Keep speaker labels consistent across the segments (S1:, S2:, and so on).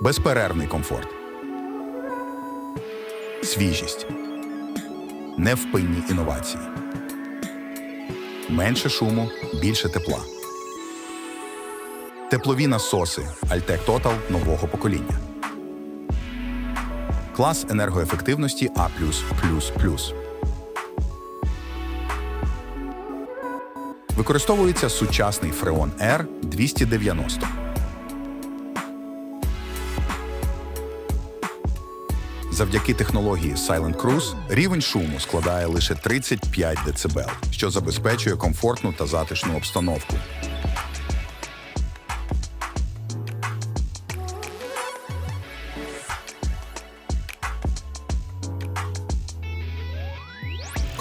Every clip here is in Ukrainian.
S1: безперервний комфорт, свіжість, невпинні інновації, менше шуму, більше тепла. Теплові насоси Altec Total нового покоління. Клас енергоефективності А+++. Використовується сучасний Freon R 290. Завдяки технології Silent Cruise рівень шуму складає лише 35 дБ, що забезпечує комфортну та затишну обстановку.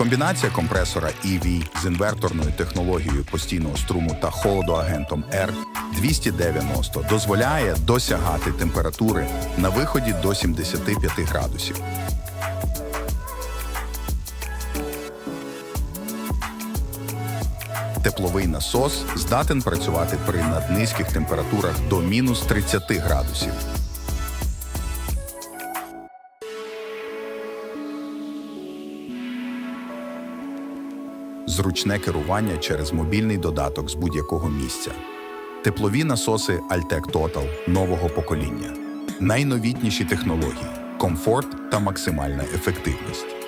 S1: Комбінація компресора EV з інверторною технологією постійного струму та холодоагентом R290 дозволяє досягати температури на виході до 75 градусів. Тепловий насос здатен працювати при наднизьких температурах до мінус 30 градусів. Зручне керування через мобільний додаток з будь-якого місця. Теплові насоси Altec Total нового покоління. Найновітніші технології, комфорт та максимальна ефективність.